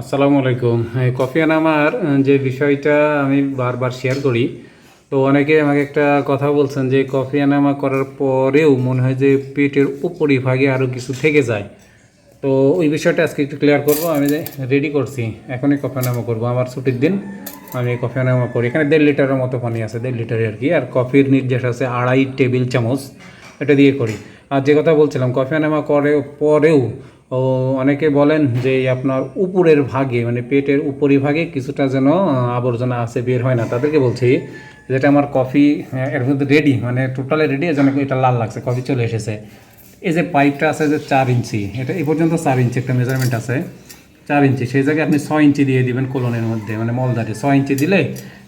আসসালামু আলাইকুম। এই কফি আনামার যে বিষয়টা আমি বারবার শেয়ার করি, তো অনেকে আমাকে একটা কথা বলছেন যে কফি আনামা করার পরেও মনে হয় যে পেটের উপরিভাগে আরও কিছু থেকে যায়। তো ওই বিষয়টা আজকে একটু ক্লিয়ার করব, আমি রেডি করছি, এখনই কফি আনামা করব। আমার ছুটির দিন, আমি কফি আনামা করি। এখানে দেড় লিটারের মতো পানি আছে, দেড় লিটারের আর কি, আর কফির নির্দেশ আছে আড়াই টেবিল চামচ, এটা দিয়ে করি। আর যে কথা বলছিলাম, কফি আনামা করে পরেও ও অনেকে বলেন যে আপনার উপরের ভাগে মানে পেটের উপরিভাগে কিছুটা যেন আবর্জনা আছে, বের হয় না। তাদেরকে বলছি, যেটা আমার কফি এর মধ্যে রেডি মানে টোটালি রেডি যেন এটা লাল লাগছে, কফি চলে এসেছে। এই যে পাইপটা আছে যে চার ইঞ্চি, এটা এই পর্যন্ত চার ইঞ্চি একটা মেজারমেন্ট আছে। চার ইঞ্চি, সেই জায়গায় আপনি ছয় ইঞ্চি দিয়ে দিবেন কোলনের মধ্যে মানে মলদারে। ছয় ইঞ্চি দিলে,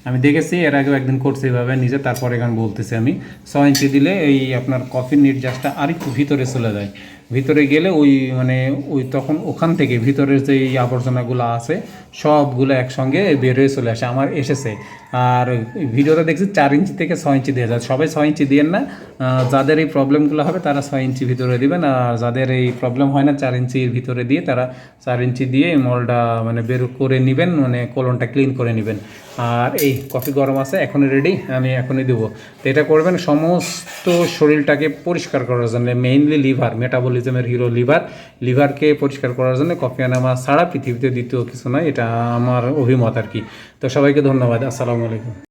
আমি দেখেছি, এর আগেও একদিন করছি এভাবে, নিজে তারপরে এখন বলতেছি আমি। ছয় ইঞ্চি দিলে এই আপনার কফির নির্যাসটা আরেকটু ভিতরে চলে যায়। ভিতরে গেলে ওই মানে ওই তখন ওখান থেকে ভিতরের যে আবর্জনাগুলো আছে, সবগুলো একসঙ্গে বের হয়ে চলে আসে, আমার এসেছে। আর ভিডিওটা দেখছি চার ইঞ্চি থেকে ছয় ইঞ্চি দিয়ে যায়। সবাই ছয় ইঞ্চি দিয়েন না যাদের এই প্রবলেমগুলো হবে তারা ছয় ইঞ্চি ভিতরে দিবেন, আর যাদের এই প্রবলেম হয় না, চার ইঞ্চির ভিতরে দিয়ে তারা চার ইঞ্চি দিয়ে মলটা মানে বের করে নেবেন মানে কলনটা ক্লিন করে নেবেন। আর এই কফি গরম আছে, এখনই রেডি আমি এখনই দেবো। তো এটা করবেন সমস্ত শরীরটাকে পরিষ্কার করার জন্য মেইনলি লিভার মেটাবলিজমের হিরো লিভার লিভারকে পরিষ্কার করার জন্য কফি আনামা সারা পৃথিবীতে দ্বিতীয় কিছু নয়, এটা আমার অভিমত আর কি। তো সবাইকে ধন্যবাদ, আসসালামু আলাইকুম।